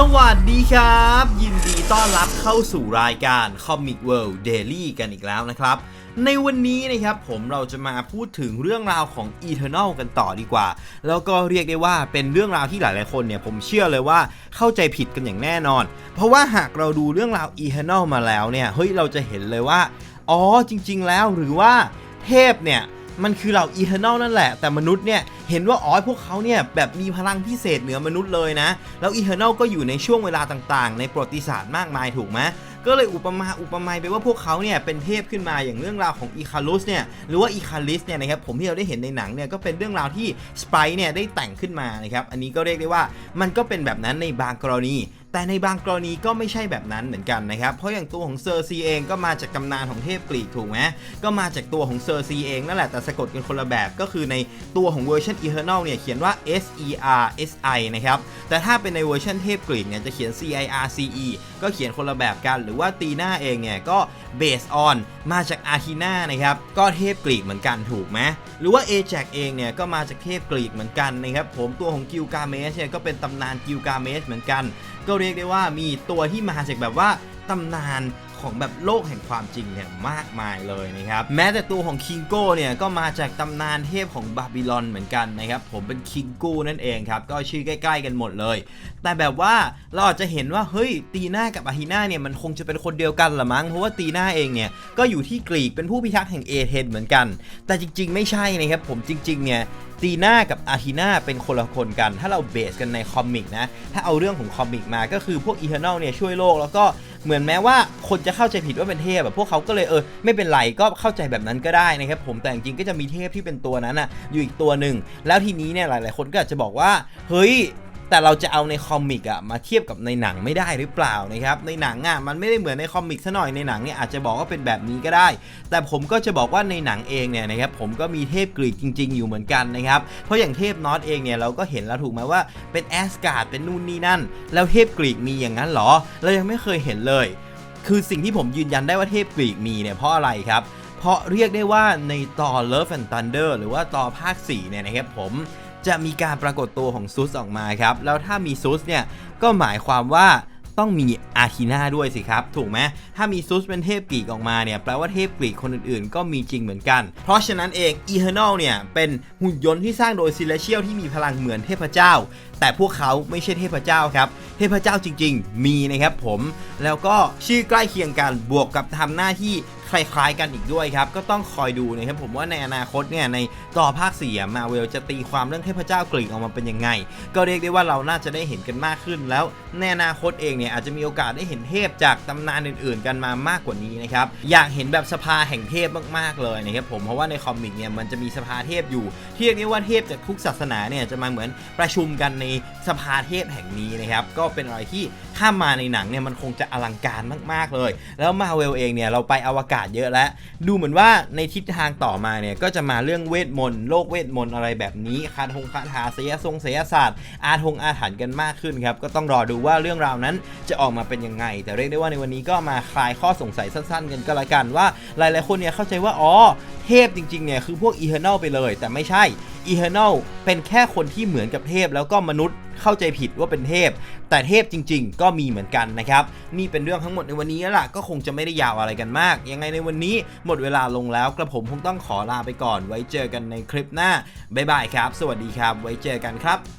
สวัสดีครับ ยินดีต้อนรับเข้าสู่รายการ Comic World Daily กันอีกแล้วนะครับ ในวันนี้นะครับผมเราจะมาพูดถึงเรื่องราวของ Eternal กันต่อดีกว่า แล้วก็เรียกได้ว่าเป็นเรื่องราวที่หลายๆคนเนี่ยผมเชื่อเลยว่าเข้าใจผิดกันอย่างแน่นอน เพราะว่าหากเราดูเรื่องราว Eternal มาแล้วเนี่ยเฮ้ยเราจะเห็นเลยว่าอ๋อจริง ๆ แล้วหรือว่าเทพเนี่ยมันคือเหล่าอีเทอร์นลนั่นแหละ แต่มนุษย์เนี่ย เห็นว่าอ๋อพวกเขาเนี่ยแบบมีพลังพิเศษเหนือมนุษย์เลยนะ แล้วอีเทอร์นลก็อยู่ในช่วงเวลาต่างๆ ในประวัติศาสตร์มากมายถูกไหมก็เลยอุปมาอุปไมยไปว่าพวกเขาเนี่ยเป็นเทพขึ้นมาอย่างเรื่องราวของอีคารุสเนี่ยหรือว่าอีคาริสเนี่ยนะครับผมที่เราได้เห็นในหนังเนี่ยก็เป็นเรื่องราวที่สไปเนี่ยได้แต่งขึ้นมานะครับอันนี้ก็เรียกได้ว่ามันก็เป็นแบบนั้นในบางกรณี แต่ในบางกรณีก็ไม่ใช่แบบนั้นเหมือนกันนะครับ เพราะอย่างตัวของเซอร์ซีเองก็มาจากตำนานของเทพกรีกถูกไหมก็มาจากตัวของเซอร์ซีเองนั่นแหละแต่สะกดกันคนละแบบก็คือในตัวของเวอร์ชันอีเทอร์นอลเนี่ยเขียนว่า S E R S I นะครับแต่ถ้าเป็นในเวอร์ชันเทพกรีกเนี่ยจะเขียน C I R C E ก็เขียนคนละแบบกันหรือว่าตีหน้าเองเนี่ยก็เบสออนมาจากอาทีนานะครับก็เทพกรีกเหมือนกันถูกไหมหรือว่าเอแจกเองเนี่ยก็มาจากเทพกรีกเหมือนกันนะครับผมตัวของกิลกาเมสเนี่ยก็เป็นตำนานกิลกาเมสเหมือนกัน ก็เรียกได้ว่ามีตัวที่มาจากแบบว่าตำนาน ของแบบโลกแห่งความจริงเนี่ยมากมายเลยนะครับแม้แต่ตัวของคิงโก้เนี่ยก็มาจากตำนานเทพของบาบิลอนเหมือนกันนะครับผมเป็นคิงโก้นั่นเองครับก็ชื่อใกล้ ๆ กันหมดเลย แต่แบบว่าเราอาจจะเห็นว่าเฮ้ยตีน่ากับอาฮีน่าเนี่ยมันคงจะเป็นคนเดียวกันละมั้งเพราะว่าตีน่าเองเนี่ยก็อยู่ที่กรีกเป็นผู้พิทักษ์แห่งเอเธนเหมือนกัน แต่จริง ๆ ไม่ใช่นะครับผมจริงๆเนี่ย ตีน่ากับอาฮีน่าเป็นคนละคนกัน ถ้าเราเบสกันในคอมิกนะ ถ้าเอาเรื่องของคอมิกมาก็คือพวกอีเทอร์นลเนี่ยช่วยโลกแล้วก็เหมือนแม้ว่าคนจะเข้าใจผิดว่าเป็นเทพแบบพวกเขาก็เลยเออไม่เป็นไรก็เข้าใจแบบนั้นก็ได้นะครับผมแต่จริงก็จะมีเทพที่เป็นตัวนั้นอะอยู่อีกตัวหนึ่งแล้วทีนี้เนี่ยหลาย ๆ คนก็อาจจะบอกว่าเฮ้ย แต่เราจะเอาในคอมิกอะมาเทียบกับในหนังไม่ได้หรือเปล่านะครับในหนังอะมันไม่ได้เหมือนในคอมิกซะหน่อยในหนังเนี่ยอาจจะบอกว่าเป็นแบบนี้ก็ได้ แต่ผมก็จะบอกว่าในหนังเองเนี่ยนะครับผมก็มีเทพกรีกจริง ๆ อยู่เหมือนกันนะครับเพราะอย่างเทพนอตเองเนี่ยเราก็เห็นแล้วถูกไหมว่าเป็นแอสการ์ดเป็นนู่นนี่นั่น แล้วเทพกรีกมีอย่างนั้นเหรอ เรายังไม่เคยเห็นเลย คือสิ่งที่ผมยืนยันได้ว่าเทพกรีกมีเนี่ยเพราะอะไรครับเพราะเรียกได้ว่าในตอน Love and Thunder หรือว่าตอนภาค4เนี่ยนะครับผม จะมีการปรากฏตัวของซุสออกมาครับ แล้วถ้ามีซุสเนี่ยก็หมายความว่าต้องมีอาทีนาด้วยสิครับ ถูกไหมถ้ามีซุสเป็นเทพกรีกออกมาเนี่ยแปลว่าเทพกรีกคนอื่นๆ ก็มีจริงเหมือนกัน เพราะฉะนั้นเอง Eternal เนี่ยเป็นหุ่นยนต์ที่สร้างโดยซิเลเชียลที่มีพลังเหมือนเทพเจ้า แต่พวกเขาไม่ใช่เทพเจ้าครับ เทพเจ้าจริง ๆ มีนะครับผม แล้วก็ชื่อใกล้เคียงกันบวกกับทำหน้าที่ คล้ายๆกันอีกด้วยครับ ก็ต้องคอยดูนะครับผมว่าในอนาคตเนี่ยในต่อภาค4มาเวลจะตีความเรื่องเทพเจ้ากรีกออกมาเป็นยังไง ก็เรียกได้ว่าเราน่าจะได้เห็นกันมากขึ้น แล้วในอนาคตเองเนี่ยอาจจะมีโอกาสได้เห็นเทพจากตำนานอื่นๆ กันมามากกว่านี้นะครับอยากเห็นแบบสภาแห่งเทพมากๆเลยนะครับผมเพราะว่าในคอมิกเนี่ยมันจะมีสภาเทพอยู่ที่เรียกได้ว่าเทพจากทุกศาสนาเนี่ยจะมาเหมือนประชุมกันในสภาเทพแห่งนี้นะครับก็เป็นอะไรที่ ถ้ามาในหนังเนี่ยมันคงจะอลังการมากๆเลย แล้วมาเวลเองเนี่ยเราไปอวกาศเยอะแล้ว ดูเหมือนว่าในทิศทางต่อมาเนี่ยก็จะมาเรื่องเวทมนต์โลกเวทมนต์อะไรแบบนี้คาถงคาถาเสียทรงเสียศาสตร์ อาทงอาถรรพ์กันมากขึ้นครับก็ต้องรอดูว่าเรื่องราวนั้นจะออกมาเป็นยังไง แต่เรียกได้ว่าในวันนี้ก็มาคลายข้อสงสัยสั้นๆ กันก็แล้วกันว่าหลายๆคนเนี่ยเข้าใจว่าอ๋อเทพจริงๆเนี่ยคือพวกอีเทอร์นลไปเลย แต่ไม่ใช่ อีเทอร์นลเป็นแค่คนที่เหมือนกับเทพ แล้วก็มนุษย์เข้าใจผิดว่าเป็นเทพ แต่เทพจริง ๆ ก็มีเหมือนกันนะครับ นี่เป็นเรื่องทั้งหมดในวันนี้แล้วล่ะก็คงจะไม่ได้ยาวอะไรกันมาก ยังไงในวันนี้หมดเวลาลงแล้วกระผมคงต้องขอลาไปก่อน ไว้เจอกันในคลิปหน้าบ๊ายบายครับ สวัสดีครับ ไว้เจอกันครับ